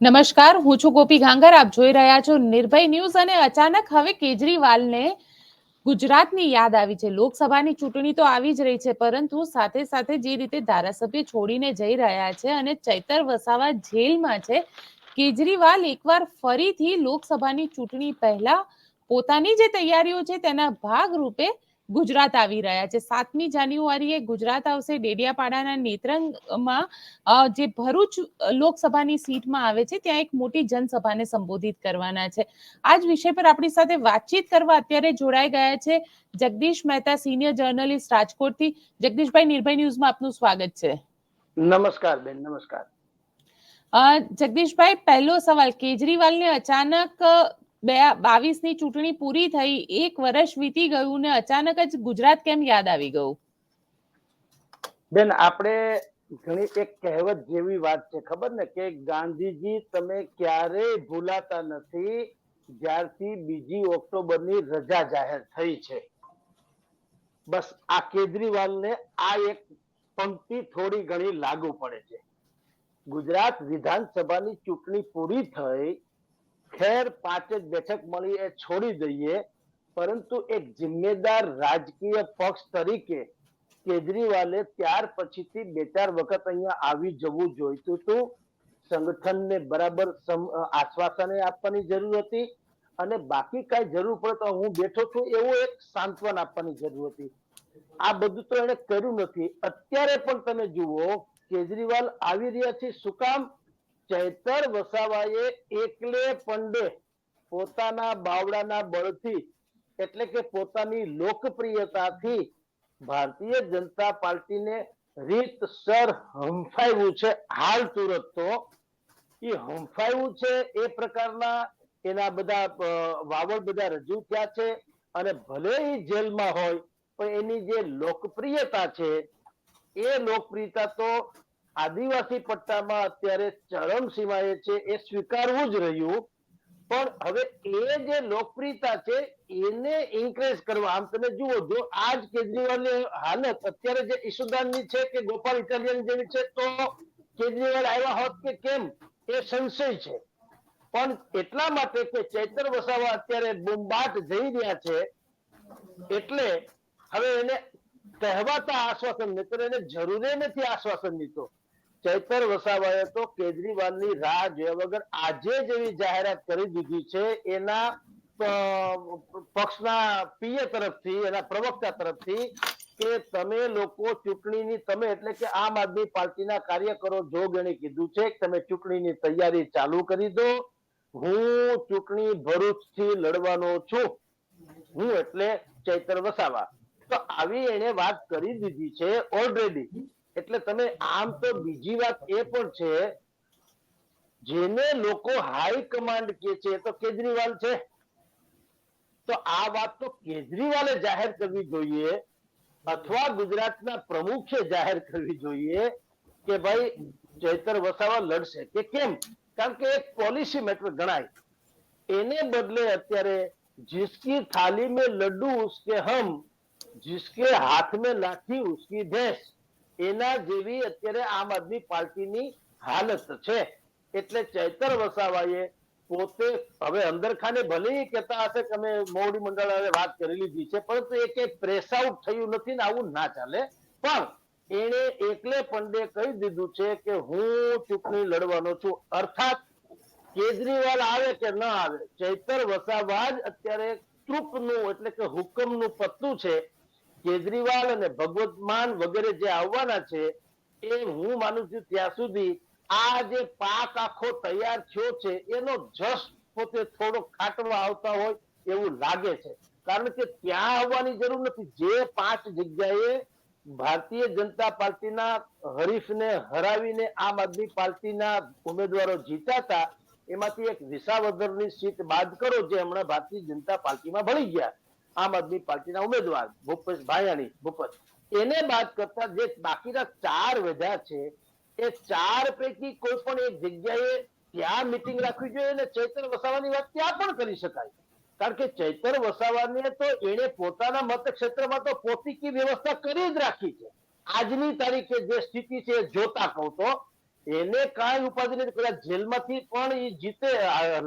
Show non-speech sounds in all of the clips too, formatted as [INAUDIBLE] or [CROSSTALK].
નમસ્કાર, હું છું ગોપી ગાંગર. આપ જોઈ રહ્યા છો નિર્ભય ન્યૂઝ અને અચાનક હવે કેજરીવાલને ગુજરાતની યાદ આવી છે. લોકસભાની ચૂંટણી તો આવી જ રહી છે, પરંતુ સાથે સાથે જે રીતે ધારાસભ્ય છોડીને જઈ રહ્યા છે અને ચૈતર વસાવા જેલમાં છે, કેજરીવાલ એકવાર ફરીથી લોકસભાની ચૂંટણી પહેલા પોતાની જે તૈયારીઓ છે તેના ભાગરૂપે ગુજરાત આવી રહ્યા છે. સાતમી જાન્યુઆરીએ ગુજરાત આવશે. ડેડિયાપાડાના નેત્રંગમાં જે ભરૂચ લોકસભાની સીટમાં આવે છે ત્યાં એક મોટી જનસભાને સંબોધિત કરવાના છે. આ જ વિષય પર આપણી સાથે વાતચીત કરવા અત્યારે જોડાઈ ગયા છે જગદીશ મહેતા સિનિયર જર્નલિસ્ટ રાજકોટથી. જગદીશભાઈ નિર્ભય ન્યૂઝમાં આપનું સ્વાગત છે. નમસ્કાર બેન નમસ્કાર. જગદીશભાઈ પહેલો સવાલ કેજરીવાલને અચાનક બે બાવીસની ચૂંટણી પૂરી થઈ, એક વર્ષ વીતી ગયું ને અચાનક જ ગુજરાત કેમ યાદ આવી ગયું? બેન, આપણે ઘણી એક કહેવત જેવી વાત છે, ખબર ને? કે ગાંધીજી તમે ક્યારે ભૂલાતા નથી, જ્યારથી બીજી ઓક્ટોબરની રજા જાહેર થઈ છે. બસ આ કેજરીવાલને આ એક પંક્તિ થોડી ઘણી લાગુ પડે છે. ગુજરાત વિધાનસભાની ચૂંટણી પૂરી થઈ ખેર પાંચ જ બેઠક મળી એ છોડી દઈએ. પરંતુ એક જિમ્મેદાર રાજકીય પક્ષ તરીકે કેજરીવાલે ત્યાર પછીથી બે ચાર વખત અહીંયા આવી જવું જોઈતું હતું. સંગઠનને બરાબર આશ્વાસને આપવાની જરૂર હતી અને બાકી કઈ જરૂર પડે તો હું બેઠો છું એવું એક સાંત્વન આપવાની જરૂર હતી. આ બધું તો એને કર્યું નથી. અત્યારે પણ તમે જુઓ, કેજરીવાલ આવી રહ્યા છે. શું કામ? ચૈતર વસાવાએ એકલે પંડે પોતાના બાવડાના બળથી, એટલે કે પોતાની લોકપ્રિયતાથી ભારતીય જનતા પાર્ટીને રીતસર હંફાવ્યું છે. હાલ તુરત તો એ હંફાવ્યું છે એ પ્રકારના એના બધા વાવળ બધા રજૂ થયા છે અને ભલે એ જેલમાં હોય, પણ એની જે લોકપ્રિયતા છે, એ લોકપ્રિયતા તો આદિવાસી પટ્ટામાં અત્યારે ચરમ સીમાએ છે એ સ્વીકારવું જ રહ્યું. પણ હવે એ જે લોકપ્રિયતા છે એને ઇન્ક્રેઝ કરવા, આમ તમે જુઓ, જો આજ કેજરીવાલની હાલત અત્યારે જે ઈશુદાનની છે કે ગોપાલ ઇટાલિયન જેવી છે, તો કેજરીવાલ આવ્યા હોત કે કેમ? એ સંશય છે. પણ એટલા માટે કે ચૈતર વસાવા અત્યારે બુંબાટ જઈ રહ્યા છે, એટલે હવે એને કહેવાતા આશ્વાસન, નહીતર એને જરૂરે નથી આશ્વાસનની તો ચૈતર વસાવાએ તો કેજરીવાલની રાહ જોયા વગર આજે જેવી જાહેરાત કરી દીધી છે, એના પક્ષના પીએ તરફથી, એના પ્રવક્તા તરફથી કે તમે લોકો ચૂંટણીની, તમે એટલે કે આમ આદમી પાર્ટીના કાર્યકરો જોગ એને કીધું છે કે તમે ચૂંટણીની તૈયારી ચાલુ કરી દો. હું ચૂંટણી ભરૂચથી લડવાનો છું. હું એટલે ચૈતર વસાવા. તો આવી એને વાત કરી દીધી છે ઓલરેડી એટલે તમે આમ તો બીજી વાત એ પણ છે, જેને લોકો હાઈ કમાન્ડ કે છે તો કેજરીવાલ છે. તો આ વાત તો કેજરીવાલે જાહેર કરવી જોઈએ અથવા ગુજરાતના પ્રમુખે જાહેર કરવી જોઈએ કે ભાઈ ચૈતર વસાવા લડશે કે કેમ? કારણ કે એક પોલિસી મેટર ગણાય. એને બદલે અત્યારે જિસકી થાલી મેં લડ્ડુ ઉસકે હમ, જિસકે હાથ મેં લાઠી ઉસકી ભેંસ. એના જેવી અત્યારે આમ આદમી પાર્ટીની હાલત છે. એટલે ચૈતર વસાવાએ પોતે હવે અંદરખાને ભલે ઈ કહેતા હશે કે અમે મોવડી મંડળ વાત કરી લીધી છે, પરંતુ એ કે પ્રેસ આઉટ થયું નથી ને આવું ના ચાલે. પણ એણે એકલે પંડે કહી દીધું છે કે હું ચૂંટણી લડવાનો છું. અર્થાત કેજરીવાલ આવે કે ન આવે, ચૈતર વસાવા જ અત્યારે ટ્રુપનું એટલે કે હુકમનું પત્તું છે. કેજરીવાલ અને ભગવત માન વગેરે જે આવવાના છે, એ હું માનું છું ત્યાં સુધી આ જે પાક આખો તૈયાર થયો છે, એનો જસ પોતે થોડો ખાટવા આવતા હોય એવું લાગે છે. કારણ કે ત્યાં આવવાની જરૂર નથી. જે પાંચ જગ્યાએ ભારતીય જનતા પાર્ટીના હરીફને હરાવીને આમ આદમી પાર્ટીના ઉમેદવારો જીતા હતા, એમાંથી એક વિસાવદરની સીટ બાદ કરો જે હમણાં ભારતીય જનતા પાર્ટીમાં ભળી ગયા. આમ આદમી પાર્ટીના ઉમેદવાર, ભૂપેશ ભાયાણી ભૂપત એને બાદ કરતા જે બાકીના ચાર વધ્યા છે, એ ચાર પૈકી કોઈ પણ એક જગ્યાએ ત્યાં મિટિંગ રાખવી જોઈએ અને ચૈતર વસાવાની વાત ત્યાં પણ કરી શકાય. કારણ કે ચૈતર વસાવાને તો એને પોતાના મતક્ષેત્રમાં તો પોતીકી વ્યવસ્થા કરી જ રાખી છે. આજની તારીખે જે સ્થિતિ છે જોતા કહું તો, એને કાંઈ ઉપાધિ નથી. કદાચ જેલમાંથી પણ એ જીતે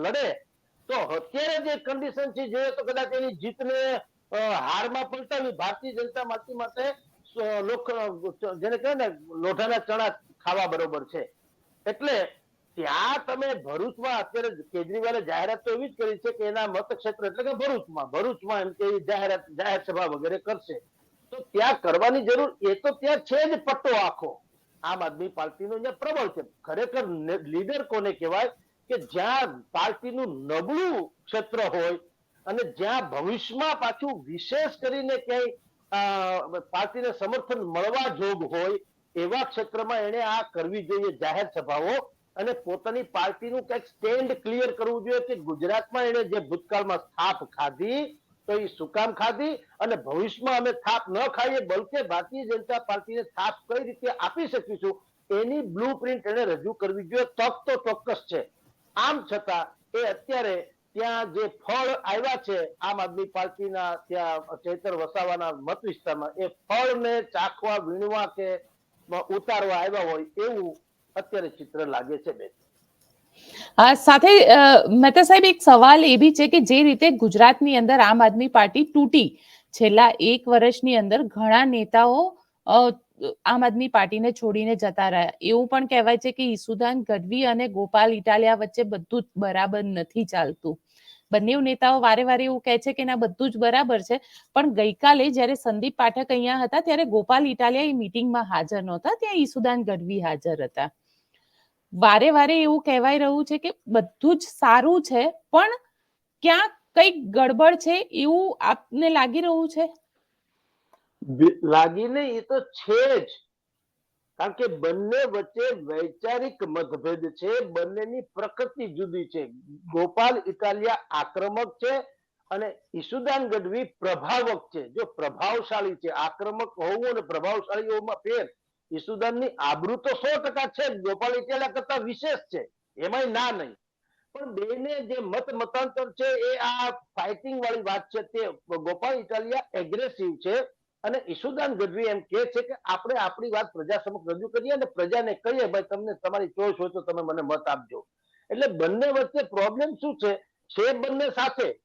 લડે તો અત્યારે જે કન્ડિશન છે, જોઈએ તો કદાચ એની જીતને હારમાં પલટાવી ભારતીય જનતા પાર્ટી માટે જેને કહે ને, લોઢાના ચણા ખાવા બરોબર છે. એટલે ત્યાં તમે ભરૂચમાં અત્યારે કેજરીવાલે જાહેરાત તો એવી જ કરી છે કે એના મતક્ષેત્ર એટલે કે ભરૂચમાં ભરૂચમાં એમ કે જાહેરાત, જાહેર સભા વગેરે કરશે. તો ત્યાં કરવાની જરૂર, એ તો ત્યાં છે જ પટ્ટો આખો. આમ આદમી પાર્ટીનો અહીંયા પ્રબળ છે. ખરેખર લીડર કોને કહેવાય? કે જ્યાં પાર્ટીનું નબળું ક્ષેત્ર હોય અને જ્યાં ભવિષ્યમાં પાછું વિશેષ કરીને ક્યાંય પાર્ટીને સમર્થન મળવા જોગ હોય, એવા ક્ષેત્રમાં એને આ કરવી જોઈએ જાહેર સભાઓ અને પોતાની પાર્ટીનું કંઈક સ્ટેન્ડ ક્લિયર કરવું જોઈએ કે ગુજરાતમાં એને જે ભૂતકાળમાં સ્થાપ ખાધી, તો એ સુકામ ખાધી અને ભવિષ્યમાં અમે થાપ ન ખાઈએ, બલકે ભારતીય જનતા પાર્ટીને થાપ કઈ રીતે આપી શકીશું, એની બ્લુ પ્રિન્ટ એને રજૂ કરવી જોઈએ, તક તો ચોક્કસ છે. આમ છતાં એ અત્યારે ત્યાં જે ફળ આવ્યા છે, આમ આદમી પાર્ટીના ત્યાં ચેતર વસાવાના મત વિસ્તારમાં, એ ફળને ચાખવા, વીણવા કે ઉતારવા આવ્યા હોય એવું અત્યારે ચિત્ર લાગે છે બેન. સાથે મહેતા સાહેબ, એક સવાલ એ બી છે કે જે રીતે ગુજરાતની અંદર આમ આદમી પાર્ટી તૂટી છેલ્લા એક વર્ષની અંદર ઘણા નેતાઓ આમ આદમી પાર્ટીને છોડીને જતા રહ્યા. એવું પણ કહેવાય છે કે ઈસુદાન, ગઢવી અને ગોપાલ ઇટાલિયા વચ્ચે બધું જ બરાબર નથી ચાલતું. બંને નેતાઓ વારે વારે એવું કહે છે કે ના, બધું જ બરાબર છે. પણ ગઈકાલે જ્યારે સંદીપ પાઠક અહીંયા હતા, ત્યારે ગોપાલ ઇટાલિયા એ મીટિંગમાં હાજર નહોતા. ત્યાં ઈસુદાન, ગઢવી હાજર હતા. વારે વારે એવું કહેવાય રહ્યું છે કે બધું જ સારું છે, પણ ક્યાંક કંઈક ગડબડ છે એવું આપને લાગી રહ્યું છે? લાગીને એ તો છે જ. કારણ કે બંને વચ્ચે વૈચારિક મતભેદ છે, બંનેની પ્રકૃતિ જુદી છે. ગોપાલ ઇટાલિયા આક્રમક છે અને ઈસુદાન ગઢવી પ્રભાવક છે. જો પ્રભાવશાળી છે, આક્રમક હોવું અને પ્રભાવશાળી હોવામાં ફેર, ઈસુદાનની આબરૂ તો સો ટકા છે ગોપાલ ઇટાલિયા કરતા વિશેષ છે. એમાંય ના નહીં. પણ બેને જે મત મતાંતર છે, એ આ ફાઇટિંગ વાળી વાત છે તે ગોપાલ ઇટાલિયા એગ્રેસિવ છે. અને ઈશુદાન ગઢવી એમ કે છે કે આપણે આપણી વાત પ્રજા સમક્ષ રજૂ કરીએ અને પ્રજાને કહીએ, ભાઈ, તમને તમારી ચોઈસ હોય તો તમે મને મત આપજો. એટલે બંને વચ્ચે પ્રોબ્લેમ શું છે? છે બંને સાથે.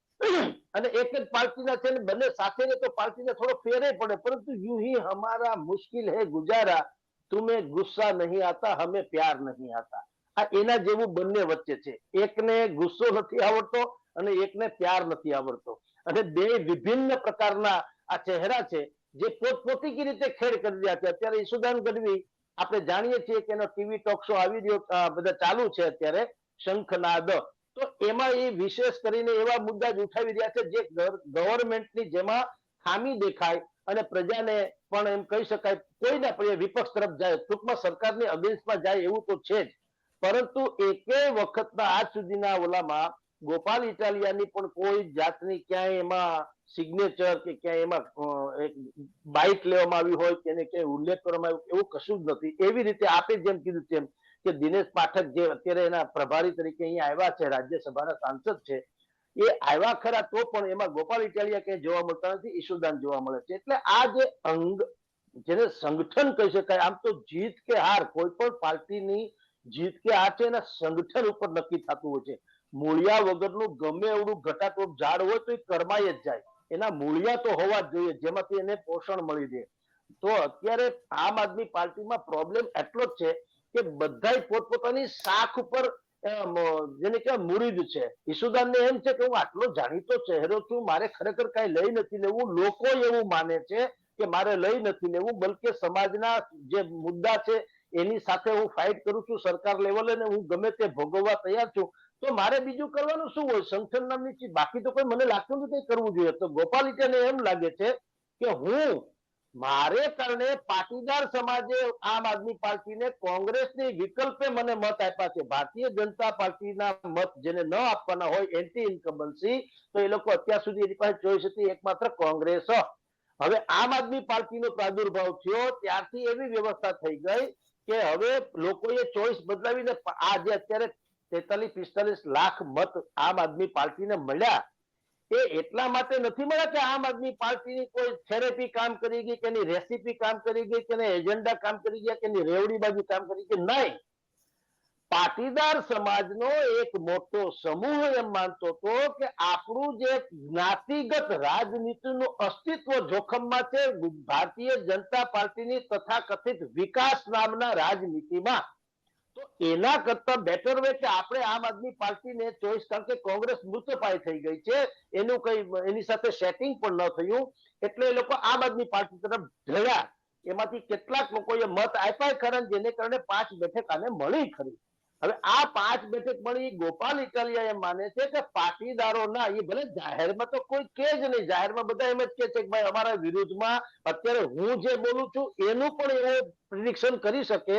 અને એક જ પાર્ટીના છે બંને સાથે તો પાર્ટીને થોડો ફેરે પડે. પરંતુ યુ હી હમારા મુશ્કિલ હે ગુજારા. તુમે ગુસ્સા નહીં આતા, હમે પ્યાર નહીં આતા. આ એના જેવું બંને વચ્ચે છે. એકને ગુસ્સો નથી આવડતો અને એકને પ્યાર નથી આવડતો. અને બે વિભિન્ન પ્રકારના આ ચહેરા છે. જે પોતપોતી રીતે ખેડ કરી રહ્યા છે, અત્યારે ઈસુદાન ગઢવી, આપણે જાણીએ છીએ કે એનો ટીવી ટોક શો આવી રહ્યો બધા ચાલુ છે અત્યારે, શંખનાદ. તો એમાં એ વિશેષ કરીને એવા મુદ્દા જ ઉઠાવી રહ્યા છે જે ગવર્મેન્ટની જેમાં ખામી દેખાય અને પ્રજાને પણ એમ કહી શકાય, કોઈના પણ વિપક્ષ તરફ જાય, ટૂંકમાં સરકારની અગેન્સ્ટમાં જાય એવું તો છે જ. પરંતુ એકે વખતના આજ સુધીના ઓલામાં ગોપાલ ઇટાલિયાની પણ કોઈ જાતની ક્યાંય એમાં સિગ્નેચર કે ક્યાંય એમાં બાઇટ લેવામાં આવી હોય કે ક્યાંય ઉલ્લેખ કરવામાં આવ્યો, એવું કશું જ નથી. એવી રીતે આપે જેમ કીધું તેમ કે દિનેશ પાઠક જે અત્યારે એના પ્રભારી તરીકે અહીંયા આવ્યા છે, રાજ્યસભાના સાંસદ છે, એ આવ્યા ખરા તો પણ એમાં ગોપાલ ઇટાલિયા ક્યાંય જોવા મળતા નથી, ઈશુદાન જોવા મળે છે. એટલે આ જે અંગ, જેને સંગઠન કહી શકાય, આમ તો જીત કે હાર કોઈ પણ પાર્ટીની જીત કે હાર છે એના સંગઠન ઉપર નક્કી થતું હોય છે. મૂળિયા વગરનું ગમે એવડું ઘટાટોપ ઝાડ હોય તો એ કરમાય જ જાય. એના મૂળિયા તો હોવા જ જોઈએ, જેમાંથી એને પોષણ મળી રહે. તો અત્યારે આમ આદમી પાર્ટીમાં પ્રોબ્લેમ એટલો જ છે કે બધાય પોતપોતાની શાખ ઉપર જેને કે મુરીદ છે. ઈસુદાનને એમ છે કે હું આટલો જાણીતો ચહેરો છું, મારે ખરેખર કઈ લઈ નથી લેવું. લોકો એવું માને છે કે મારે લઈ નથી લેવું, બલકે સમાજના જે મુદ્દા છે એની સાથે હું ફાઇટ કરું છું, સરકાર લેવલે ને હું ગમે તે ભોગવવા તૈયાર છું, તો મારે બીજું કરવાનું શું હોય? સંગઠન નામની ચીજ. બાકી તો કોઈ મને લાગતું નથી કરવું જોઈએ. તો ગોપાલિકાને એમ લાગે છે કે હું, મારે કારણે પાટીદાર સમાજે આમ આદમી પાર્ટીને કોંગ્રેસની વિકલ્પે મને મત આપ્યા છે. ભારતીય જનતા પાર્ટીના મત જેને ન આપવાના હોય એન્ટી ઇન્કમ્બન્સી તો એ લોકો અત્યાર સુધી એની પાસે ચોઈસ હતી એકમાત્ર કોંગ્રેસ. હવે આમ આદમી પાર્ટીનો પ્રાદુર્ભાવ થયો, ત્યારથી એવી વ્યવસ્થા થઈ ગઈ કે હવે લોકોએ ચોઈસ બદલાવીને આ જે અત્યારે તેતાલીસ, પિસ્તાલીસ લાખ મત આમ આદમી પાર્ટીને મળ્યા, એ એટલા માટે નથી મળ્યા કે આમ આદમી પાર્ટીની કોઈ થેરેપી કામ કરી ગઈ કે એની રેસીપી કામ કરી ગઈ કે એજન્ડા કામ કરી ગયા કે એની રેવડી બાજુ કામ કરી ગઈ નહીં. પાટીદાર સમાજનો એક મોટો સમૂહ એમ માનતો હતો કે આપણું જે જ્ઞાતિગત રાજનીતિનું અસ્તિત્વ જોખમમાં છે, ભારતીય જનતા પાર્ટીની તથાકથિત વિકાસ નામના રાજનીતિમાં. તો એના કરતા બેટર વે કે આપણે આમ આદમી પાર્ટીને ચોઈસ કારણ કે કોંગ્રેસ મૃતપાય થઈ ગઈ છે, એનું કઈ એની સાથે સેટિંગ પણ ન થયું, એટલે એ લોકો આમ આદમી પાર્ટી તરફ ઢળ્યા એમાંથી કેટલાક લોકોએ મત આપ્યા ખરા, જેને કારણે પાંચ બેઠક આને મળી ખરી. હવે આ પાંચ બેઠક મળી ગોપાલ ઇટાલિયા એમ માને છે કે પાટીદારોના એ ભલે જાહેરમાં તો કોઈ કે જ નહીં, જાહેરમાં બધા એમ જ કે છે કે ભાઈ અમારા વિરુદ્ધમાં અત્યારે હું જે બોલું છું એનું પણ એવો પ્રિડિક્શન કરી શકે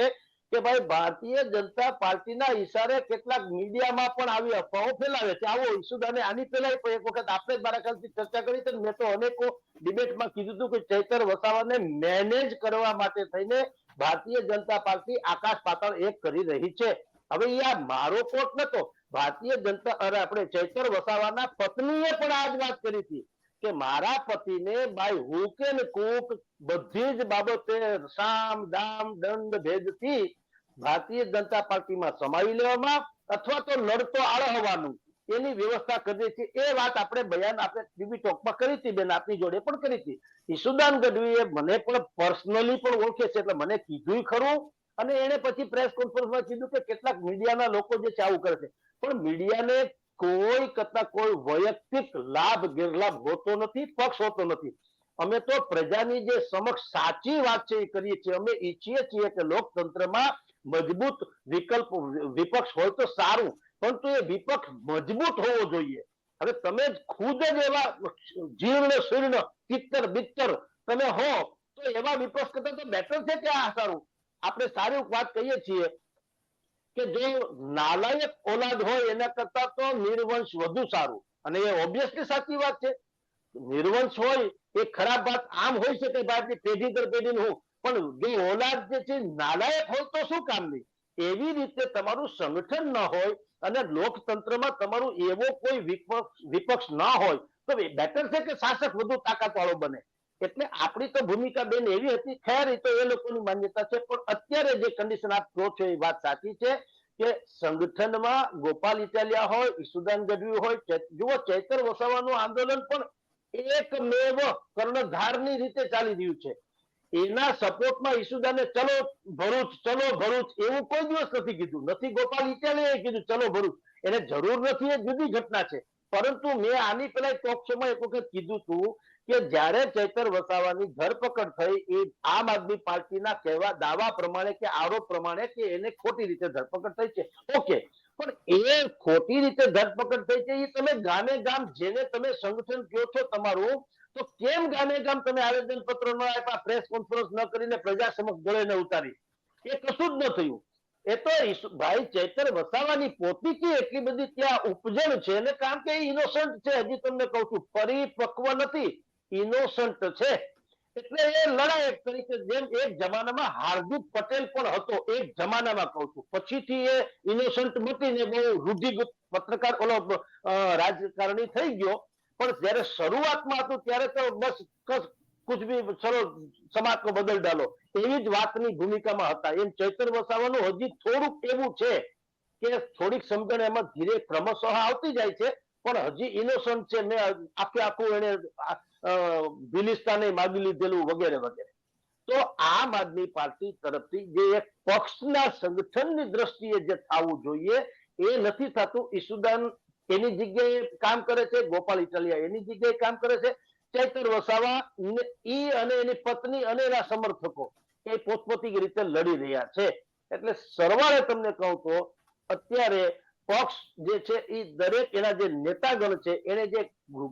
કે ભાઈ ભારતીય જનતા પાર્ટીના ઈશારે કેટલાક મીડિયામાં પણ આવી અફવાઓ ફેલાવે છે. આવો ઈસુદાને આની પહેલા એક વખત આપણે જ મારા ખ્યાલથી ચર્ચા કરી છે મેં તો અનેકો ડિબેટમાં કીધું હતું કે ચૈતર વસાવાને મેનેજ કરવા માટે થઈને ભારતીય જનતા પાર્ટી આકાશ પાતાળ એક કરી રહી છે. હવે એ આ મારો કોટ નતો. ભારતીય જનતા, અરે આપણે ચૈતર વસાવાના પત્નીએ પણ આ જ વાત કરી હતી કે મારા પતિને બાય હુક એન્ડ કુક બધી જ બાબતે સામ, દામ, દંડ, ભેદથી ભારતીય જનતા પાર્ટીમાં સમાવી લેવામાં અથવા તો લડતો આળહવાનું એની વ્યવસ્થા કરી છે એ વાત આપણે બયાન આપણે ટીવી ટોકમાં કરી હતી, બેન. આપની જોડે પણ કરી હતી. ઈશુદાન ગઢવીએ મને પણ પર્સનલી પણ ઓળખે છે, એટલે મને કીધું ખરું. અને એને પછી પ્રેસ કોન્ફરન્સમાં કીધું કે કેટલાક મીડિયાના લોકો જે છે આવું કરે છે. પણ મીડિયાને કોઈ કરતા કોઈ વૈયક્તિક લાભ, ગેરલાભ હોતો નથી, પક્ષ હોતો નથી. અમે તો પ્રજાની જે સમક્ષ સાચી વાત છે એ કરીએ છીએ. અમે ઈચ્છીએ છીએ કે લોકતંત્રમાં મજબૂત વિકલ્પ, વિપક્ષ હોય તો સારું, પરંતુ એ વિપક્ષ મજબૂત હોવો જોઈએ. હવે તમે જ ખુદ જ એવા જીર્ણ, શીર્ણ તિત્તર બિત્તર તમે હો, તો એવા વિપક્ષ કરતા તો બેટર છે કે આ સારું? આપણે સારી વાત કહીએ છીએ કે જો નાલાયક ઓલાદ હોય, એના કરતા તો નિર્વંશ વધુ સારું. અને એ ઓબ્વિયસલી સાચી વાત છે. નિર્વંશ હોય, એ ખરાબ વાત આમ હોઈ શકે ભારતની પેઢી દર પેઢી હું. પણ જો ઓલાદ જે છે, નાલાયક હોય તો શું કામની એવી રીતે તમારું સંગઠન ન હોય અને લોકતંત્રમાં તમારું એવો કોઈ વિપક્ષ વિપક્ષ ના હોય, તો બેટર છે કે શાસક વધુ તાકાત વાળો બને? એટલે આપણી તો ભૂમિકા બેન એવી હતી, ખેર એ તો એ લોકોની માન્યતા છે, પણ અત્યારે જે કન્ડિશન આપ કહો છો એ વાત સાચી છે કે સંગઠનમાં ગોપાલ ઇટાલિયા હોય, ઈસુદાન ગઢવી હોય જુઓ ચૈતર વસાવાનું આંદોલન પણ એકમેવ કર્ણધારની રીતે ચાલી રહ્યું છે. એના સપોર્ટમાં ઈસુદાને ચલો ભરૂચ ચલો ભરૂચ એવું કોઈ દિવસ નથી કીધું. નથી ગોપાલ ઇટાલિયાએ કીધું, ચલો ભરૂચ. એને જરૂર નથી એ જુદી ઘટના છે. પરંતુ મેં આની પેલા એક વખત કીધું હતું કે જ્યારે ચૈતર વસાવાની ધરપકડ થઈ, એ આમ આદમી પાર્ટીના કહેવા દાવા પ્રમાણે કે આરોપ પ્રમાણે કે એને ખોટી રીતે ધરપકડ થઈ છે. ઓકે, પણ એ ખોટી રીતે ધરપકડ થઈ છે, એ તમે ગામે ગામ જેને તમે સંગઠન કહો છો તમારું, તો કેમ ગામે ગામ તમે આવેદન પત્ર ન આપ્યા પ્રેસ કોન્ફરન્સ ન કરીને પ્રજા સમક્ષ ગળે ઉતારી? એ કશું જ ન થયું. એ તો ભાઈ ચૈતર વસાવાની પોતીકી એટલી બધી ત્યાં ઉપજણ છે ને, કારણ કે ઇનોસન્ટ છે, હજી તમને કહું છું પરિપક્વ નથી. ઇનોસન્ટ છે. એટલે એ લડાયક તરીકે જેમ એક જમાનામાં હાર્દિક પટેલ પણ હતો, એક જમાનામાં કહું છું. પછીથી એ ઇનોસન્ટ મૂકીને બહુ રૂઢિગત પત્રકાર, ઓલો રાજકારણી થઈ ગયો. પણ જ્યારે શરૂઆતમાં હતું, ત્યારે તો બસ કુછ ભી ચલો સમાજ કો બદલ ડાલો. એવી જ વાતની ભૂમિકામાં હતા. એમ ચૈતર વસાવાનું હજી થોડુંક એવું છે કે થોડીક સમજણ એમાં ધીરે ક્રમશઃ આવતી જાય છે. પણ હજી ઇનોસન્ટ છે. મેં આખે આખું એને ભિલિસ્તાને માગી લીધેલું વગેરે વગેરે. તો આમ આદમી પાર્ટી તરફથી જે એક પક્ષના સંગઠનની દ્રષ્ટિએ જે થવું જોઈએ, એ નથી થતું. ઈસુદાન એની જગ્યાએ કામ કરે છે, ગોપાલ ઇટાલિયા એની જગ્યાએ કામ કરે છે. ચૈતર વસાવા ઈ અને એની પત્ની અને એના સમર્થકો એ પોતપોતી રીતે લડી રહ્યા છે. એટલે સરવાળે તમને કહું તો અત્યારે પક્ષ જે છે એ દરેક એના જે નેતાગણ છે, એને જે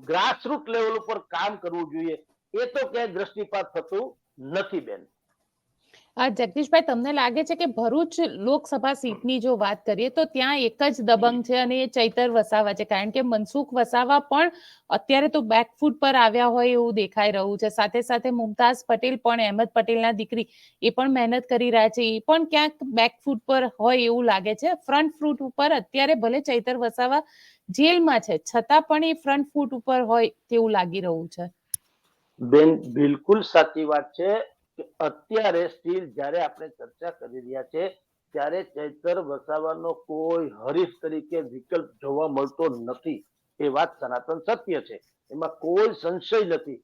ગ્રાસરૂટ લેવલ ઉપર કામ કરવું જોઈએ, એ તો ક્યાંય દ્રષ્ટિપાત થતું નથી બેન. જગદીશભાઈ, તમને લાગે છે કે ભરૂચ લોકસભા સીટની જો વાત કરીએ, તો ત્યાં એક જ દબંગ છે અને એ ચૈતર વસાવા છે. કારણ કે મનસુખ વસાવા પણ અત્યારે તો બેકફૂટ પર આવ્યા હોય એવું દેખાઈ રહ્યું છે. સાથે સાથે મુમતાઝ પટેલ પણ, અહેમદ પટેલના દીકરી, એ પણ મહેનત કરી રહ્યા છે. એ પણ ક્યાંક બેકફૂટ પર હોય એવું લાગે છે. ફ્રન્ટ ફૂટ ઉપર અત્યારે ભલે ચૈતર વસાવા જેલમાં છે, છતાં પણ એ ફ્રન્ટ ફૂટ ઉપર હોય તેવું લાગી રહ્યું છે. બેન, બિલકુલ સાચી વાત છે. કે અત્યારે સ્ટીલ જ્યારે આપણે ચર્ચા કરી રહ્યા છે, ત્યારે ચૈતર વસાવાનો કોઈ હરીફ તરીકે વિકલ્પ જોવા મળતો નથી. એ વાત સનાતન સત્ય છે. એમાં કોઈ સંશય નથી.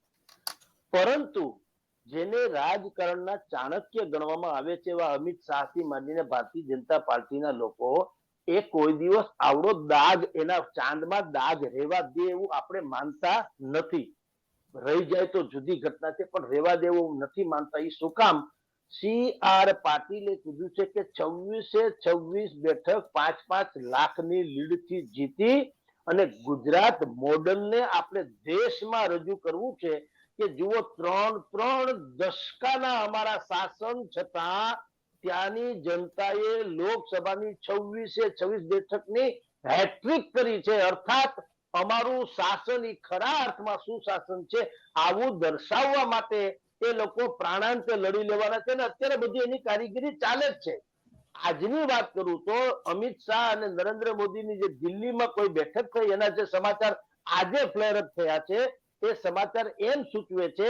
પરંતુ જેને રાજકારણના ચાણક્ય ગણવામાં આવે છે એવા અમિત શાહથી માંડીને ભારતીય જનતા પાર્ટીના લોકો, એ કોઈ દિવસ આવડો દાગ એના ચાંદમાં દાગ રહેવા દે એવું આપણે માનતા નથી. રહી જાય તો જુદી ઘટના છે, પણ રહેવા દેવું નથી માનતા. એ શું કામ? સી આર પાટીલે કીધું છે કે છવ્વીસે છવ્વીસ બેઠક પાંચ પાંચ લાખની લીડથી જીતી અને ગુજરાત મોડલને આપણે દેશમાં રજૂ કરવું છે કે જુઓ ત્રણ ત્રણ દશકાના અમારા શાસન છતાં ત્યાંની જનતાએ લોકસભાની છવ્વીસે છવ્વીસ બેઠકની હેટ્રિક કરી છે. અર્થાત અમારું શાસન એ ખરા અર્થમાં સુશાસન છે, આવું દર્શાવવા માટે એ લોકો પ્રાણાંતે લડી લેવાના છે અને અત્યારે બધી એની કારીગરી ચાલે જ છે. આજની વાત કરું તો અમિત શાહ અને નરેન્દ્ર મોદીની જે દિલ્હીમાં કોઈ બેઠક થઈ, એના જે સમાચાર આજે ફ્લેર અપ થયા છે, એ સમાચાર એમ સૂચવે છે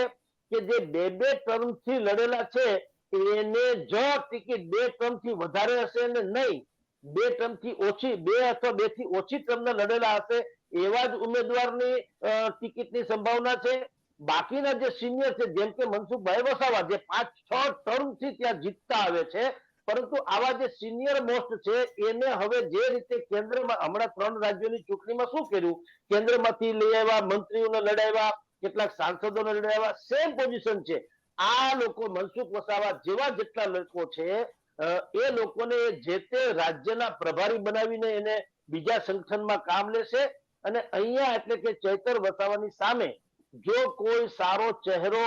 કે જે બે બે ટર્મથી લડેલા છે, એને જ ટિકિટ બે ટર્મથી વધારે હશે ને નહીં, બે ટર્મથી ઓછી, બે અથવા બેથી ઓછી ટર્મ લડેલા હશે એવા જ ઉમેદવારની ટિકિટની સંભાવના છે. બાકીના જે સિનિયર છે, જેમ કે મનસુખભાઈ વસાવા, જે પાંચ, છ ટર્મથી ત્યાં જીતતા આવે છે, પરંતુ આવા જે સિનિયર મોસ્ટ છે, એને હવે જે રીતે કેન્દ્રમાં, હમણાં ત્રણ રાજ્યોની ચૂંટણીમાં શું કર્યું? કેન્દ્રમાંથી લઈ આવ્યા, મંત્રીઓને લડાવ્યા, કેટલાક સાંસદોને લડાવ્યા સેમ પોઝિશન છે. આ લોકો મનસુખ વસાવા જેવા જેટલા લોકો છે એ લોકોને જે તે રાજ્યના પ્રભારી બનાવીને એને બીજા સંગઠનમાં કામ લેશે. અને અહીંયા એટલે કે ચેતર વસાવાની સામે જો કોઈ સારો ચહેરો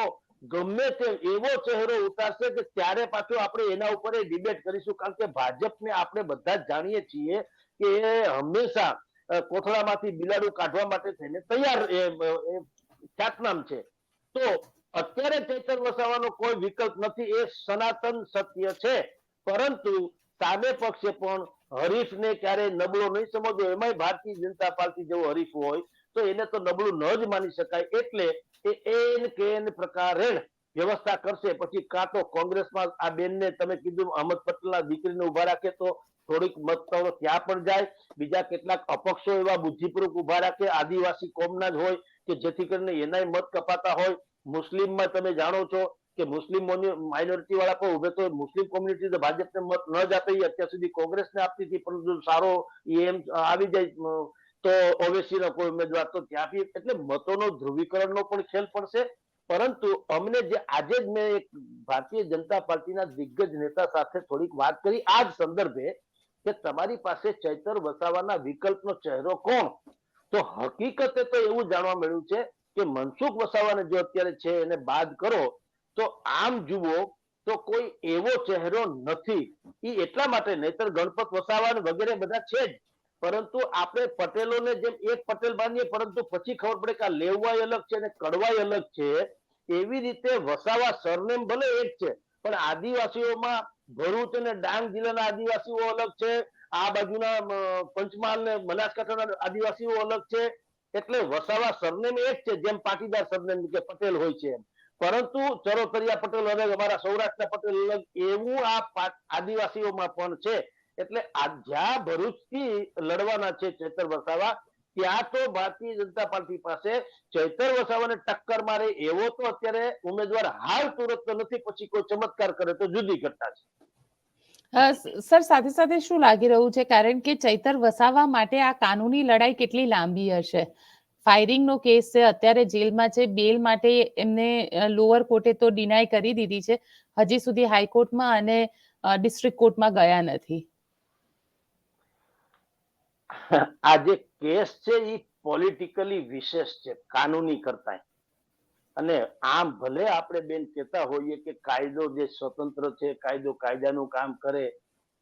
ગમે તે એવો ચહેરો ઉતારશે કે ત્યારે પાછું આપણે એના ઉપર ડિબેટ કરીશું. કારણ કે ભાજપને આપણે બધા જ જાણીએ છીએ કે એ હંમેશા કોથળામાંથી બિલાડું કાઢવા માટે થઈને તૈયાર ખ્યાતનામ છે. તો અત્યારે ચેતર વસાવાનો કોઈ વિકલ્પ નથી. એ સનાતન સત્ય છે. પરંતુ સામે પક્ષે પણ હરીફને ક્યારે નબળો નહીં સમજવો. એમાંય ભારતીય જનતા પાર્ટી જેવો હરીફ હોય, તો એને તો નબળું ન જ માની શકાય. એટલે એ એન કેન પ્રકારે વ્યવસ્થા કરશે. પછી કાં તો કોંગ્રેસમાં આ બેનને તમે કીધું અહમદ પટેલના દીકરીને ઊભા રાખે તો થોડીક મત તો ત્યાં પણ જાય. બીજા કેટલાક અપક્ષો એવા બુદ્ધિપૂર્વક ઊભા રાખે. આદિવાસી કોમના જ હોય કે જેથી કરીને એનાય મત કપાતા હોય. મુસ્લિમમાં તમે જાણો છો કે મુસ્લિમ માઇનોરિટી વાળા પણ ઉભે તો મુસ્લિમ કોમ્યુનિટી ભાજપને મત ન જ આપે અત્યાર સુધી કોંગ્રેસને આપતી હતી, પરંતુ સારો એમ આવી જાય તો ઓવેસીનો કોઈ ઉમેદવાર તો ત્યાંથી એટલે મતોનો ધ્રુવીકરણનો પણ ખેલ પડશે. પરંતુ અમને જે, આજે જ મેં એક ભારતીય જનતા પાર્ટીના દિગ્ગજ નેતા સાથે થોડીક વાત કરી, આ જ સંદર્ભે કે તમારી પાસે ચૈતર વસાવાના વિકલ્પનો ચહેરો કોણ? તો હકીકતે તો એવું જાણવા મળ્યું છે કે મનસુખ વસાવાને જો અત્યારે છે એને બાદ કરો તો આમ જુઓ તો કોઈ એવો ચહેરો નથી. એ એટલા માટે નહીતર ગણપત વસાવા વગેરે બધા છે જ. પરંતુ આપણે પટેલોને જેમ એક પટેલ માનીએ, પરંતુ પછી ખબર પડે કે આ લેવાય અલગ છે અને કડવાય અલગ છે. એવી રીતે વસાવા સરનેમ ભલે એક છે, પણ આદિવાસીઓમાં ભરૂચ અને ડાંગ જિલ્લાના આદિવાસીઓ અલગ છે. આ બાજુના પંચમહાલ ને બનાસકાંઠાના આદિવાસીઓ અલગ છે. એટલે વસાવા સરનેમ એક છે, જેમ પાટીદાર સરનેમ કે પટેલ હોય છે એમ. પરંતુ ચરોતરિયા પટેલ અલગ અમારા સૌરાષ્ટ્રના પટેલ અલગ એવું આ આદિવાસીઓમાં પણ છે. એટલે આ જ્યાં ભરૂચથી લડવાના છે ચેતર વસાવા, ત્યાં તો ભારતીય જનતા પાર્ટી પાસે ચૈતર વસાવાને ટક્કર મારે એવો તો અત્યારે ઉમેદવાર હાલ તુરત નથી, પછી કોઈ ચમત્કાર કરે તો જુદી ઘટના છે. સર, સાથે સાથે શું લાગી રહ્યું છે? કારણ કે ચૈતર વસાવા માટે આ કાનૂની લડાઈ કેટલી લાંબી હશે? ફાયરિંગ નો કેસ છે. અત્યારે જેલમાં છે. બેલ માટે એમને લોઅર કોર્ટે તો ડિનાય કરી દીધી છે. હજી સુધી હાઈકોર્ટમાં અને ડિસ્ટ્રિક્ટ કોર્ટમાં ગયા નથી. [LAUGHS] આ જે કેસ છે એ પોલિટિકલી વિશેષ છે, કાનૂની કરતા અને આમ ભલે આપણે બેન કહેતા હોઈએ કે કાયદો જે સ્વતંત્ર છે, કાયદો કાયદાનું કામ કરે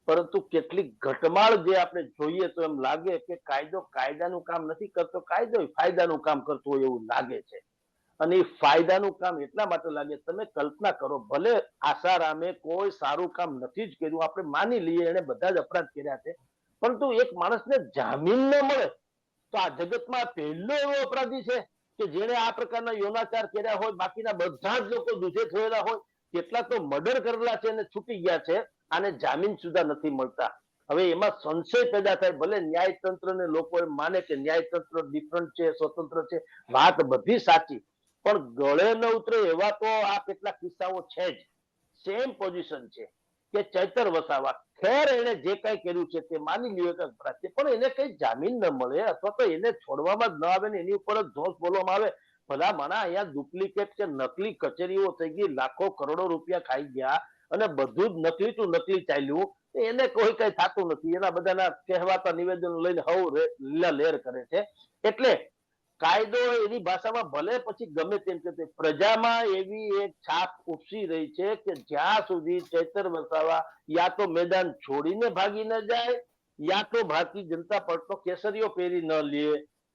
પરંતુ કેટલીક ઘટમાળ જે આપણે જોઈએ તો એમ લાગે કે કાયદો કાયદાનું કામ નથી કરતો કાયદો ફાયદાનું કામ કરતો હોય એવું લાગે છે. અને એ ફાયદાનું કામ એટલા માટે લાગે તમે કલ્પના કરો, ભલે આસારામે કોઈ સારું કામ નથી જ કર્યું, આપણે માની લઈએ એને બધા જ અપરાધ કર્યા છે, પરંતુ એક માણસને જામીન ન મળે તો આ જગતમાં પહેલો એવો અપરાધી છે કે જેણે આ પ્રકારના યોનાચાર કર્યા હોય, બાકીના બધા જ લોકો દૂધે થયેલા હોય, કેટલા તો મર્ડર કરેલા છે અને છૂટી ગયા છે આને જામીન સુધા નથી મળતા. હવે એમાં સંશય પેદા થાય, ભલે ન્યાયતંત્ર ને લોકો માને કે ન્યાયતંત્ર ડિફરન્ટ છે, સ્વતંત્ર છે, વાત બધી સાચી. પણ ગળે ન ઉતરે એવા તો આ કેટલાક કિસ્સાઓ છે જ. સેમ પોઝિશન છે કે ચૈતર વસાવા, ખેર એને જે કઈ કર્યું છે તે માની લ્યો કે અપરાધ છે પણ એને કઈ જામીન ન મળે અથવા તો એને છોડવામાં જ ન આવે ને એની ઉપર જ દોષ બોલવામાં આવે. ભલા માણા અહીંયા ડુપ્લિકેટ કે નકલી કચેરીઓ થઈ ગઈ, લાખો કરોડો રૂપિયા ખાઈ ગયા અને બધું જ નકલી ટુ નકલી ચાલ્યું. એને કોઈ કઈ થતું નથી. એના બધાના કહેવાતા નિવેદનો લઈને હવ લેર કરે છે. એટલે કાયદો એની ભાષામાં ભલે પછી ગમે તેમ કે પ્રજામાં એવી એક છાપ ઉપસી રહી છે કે જ્યાં સુધી ચૈતર વસાવા યા તો મેદાન છોડીને ભાગી ન જાય, યા તો ભારતીય જનતા પક્ષનો કેસરીઓ પહેરી ન લે.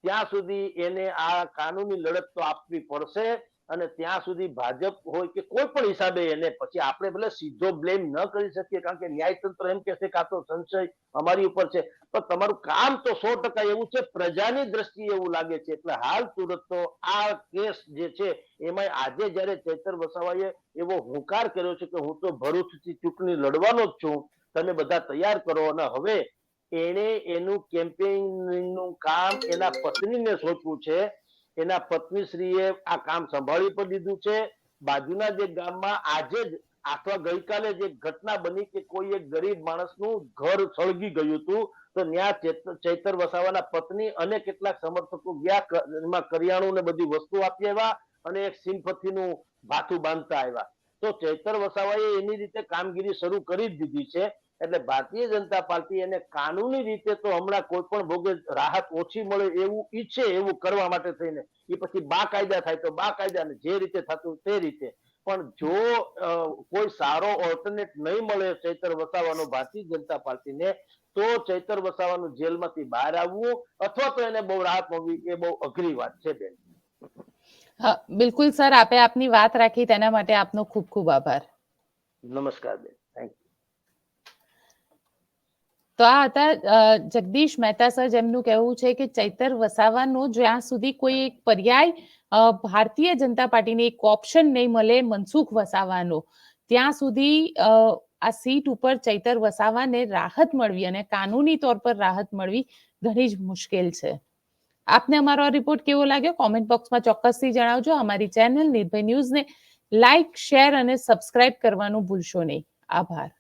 ત્યાં સુધી એને આ કાનૂની લડત તો આપવી પડશે. અને ત્યાં સુધી ભાજપ હોય કે કોઈ પણ હિસાબે એને, પછી આપણે ભલે સીધો બ્લેમ ન કરી શકીએ, કારણ કે ન્યાયતંત્ર એમ કહેશે કે તો સંશય અમારી ઉપર છે. પણ તમારું કામ તો સો ટકા એવું છે, પ્રજાની દ્રષ્ટિએ એવું લાગે છે. એટલે હાલ સુરત તો આ કેસ જે છે એમાં આજે જયારે ચૈતર વસાવાએ એવો હુંકાર કર્યો છે કે હું તો ભરૂચથી ચૂંટણી લડવાનો જ છું, તમે બધા તૈયાર કરો. અને હવે એને એનું કેમ્પેનિંગનું કામ એના પત્નીને સોચવું છે. એના પત્નીશ્રીએ આ કામ સંભાળી પણ દીધું છે. બાજુના જે ગામમાં આજે જ અથવા ગઈકાલે જે ઘટના બની કે કોઈ એક ગરીબ માણસનું ઘર સળગી ગયું હતું, તો ત્યાં ચૈતર વસાવાના પત્ની અને કેટલાક સમર્થકો ગયા એમાં કરિયાણું ને બધી વસ્તુ આપી આવ્યા અને એક સિમ્પથીનું ભાથું બાંધતા આવ્યા. તો ચૈતર વસાવાએ એની રીતે કામગીરી શરૂ કરી જ દીધી છે. એટલે ભારતીય જનતા પાર્ટી એને કાનૂની રીતે તો હમણાં કોઈ પણ ભોગે રાહત ઓછી મળે એવું ઈચ્છે એવું કરવા માટે થઈને એ પછી બા કાયદા થાય તો બા કાયદા જે રીતે થતું તે રીતે. પણ જો કોઈ સારો ઓલ્ટરનેટ નહીં મળે ચૈતર વસાવાનો ભારતીય જનતા પાર્ટીને તો ચૈતર વસાવાનું જેલમાંથી બહાર આવવું અથવા તો એને બહુ રાહત મળવી એ બહુ અઘરી વાત છે બેન. હા, બિલકુલ સર આપે આપની વાત રાખી તેના માટે આપનો ખૂબ ખૂબ આભાર. નમસ્કાર બેન. થેન્ક તો આ હતા જગદીશ મહેતા સર જેમનું કહેવું છે કે ચૈતર વસાવાનો જ્યાં સુધી કોઈ એક પર્યાય ભારતીય જનતા પાર્ટીને એક ઓપ્શન નહીં મળે મનસુખ વસાવાનો, ત્યાં સુધી આ સીટ ઉપર ચૈતર વસાવાને રાહત મળવી અને કાનૂની તौर પર રાહત મળવી ઘણી જ મુશ્કેલ છે. આપને અમારો આ રિપોર્ટ કેવો લાગ્યો? કોમેન્ટ બોક્સમાં ચોક્કસથી જણાવજો. અમારી ચેનલ નિર્ભય ન્યૂઝને લાઇક શેર અને સબસ્ક્રાઇબ કરવાનું ભૂલશો નહીં. આભાર.